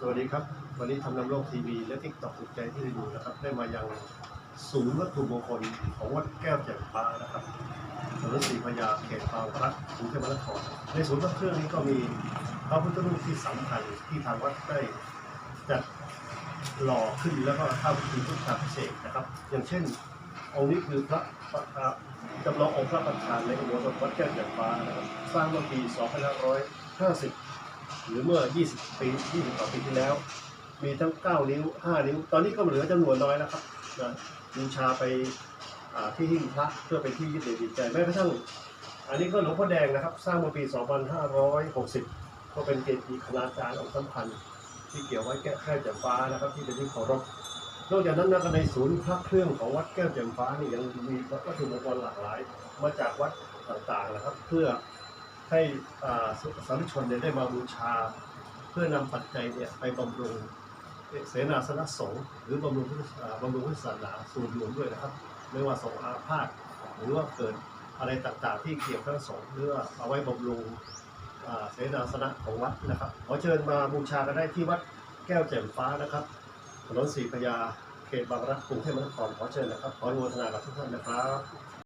สวัสดีครับ วันนี้ทำนำโลกทีวีและทิกตอกสุดใจที่ได้ดูนะครับ ได้มายังศูนย์วัตถุมงคลของวัดแก้วแจ่มฟ้านะครับถนนศรีพระยาเขตบางพลัดกรุงเทพมหานครในศูนย์พระเครื่องนี้ก็มีพระพุทธรูปที่สำคัญที่ทางวัดได้จัดหล่อขึ้นแล้วก็เข้าพิธีพุทธาพิเศษกนะครับ อย่างเช่นองค์นี้คือพระจำลององค์พระประธานในอุโบสถวัดแก้วแจ่มฟ้านะครับสร้างเมื่อปี 2550 หรือเมื่อ 20 ปี 20กว่าปีที่แล้ว มีทั้ง 9 นิ้ว 5 นิ้ว ตอนนี้ก็เหลือจำนวนน้อยแล้วครับนะบูชาไปอ่าที่หิ้งพระเพื่อเป็นที่ยึดเหนี่ยวจิตใจแม้กระทั่ง อันนี้ก็หลวงพ่อแดงนะครับ สร้างเมื่อปี 2560 ก็เป็นเกจิคณาจารย์องค์สำคัญ ที่เกี่ยวไว้แก้แก้วแจ่มฟ้านะครับ ที่เป็นที่เคารพนอกจากนั้นนะในศูนย์พระเครื่องของวัดแก้วแจ่มฟ้านี่ยังมีวัตถุมงคลหลากหลาย มาจากวัดต่างๆนะครับ เพื่อ ให้อ่าสาธุชนเนี่ยได้มาบูชา เพื่อนำปัจจัยเนี่ยไปบำรุงเสนาสนะสงฆ์หรือบำรุงบำรุงพุทธศาสนาส่วนรวมด้วยนะครับไม่ว่าสงฆ์อาพาธหรือว่าเกิดอะไรต่างๆ ที่เกี่ยวกับสงฆ์หรือว่าเอาไว้บำรุงเสนาสนะของวัดนะครับขอเชิญมาบูชากันได้ที่วัดแก้วแจ่มฟ้านะครับถนนศรีพระยาเขตบางรักกรุงเทพมหานครขอเชิญนะครับขออนุโมทนากับทุกท่านนะครับ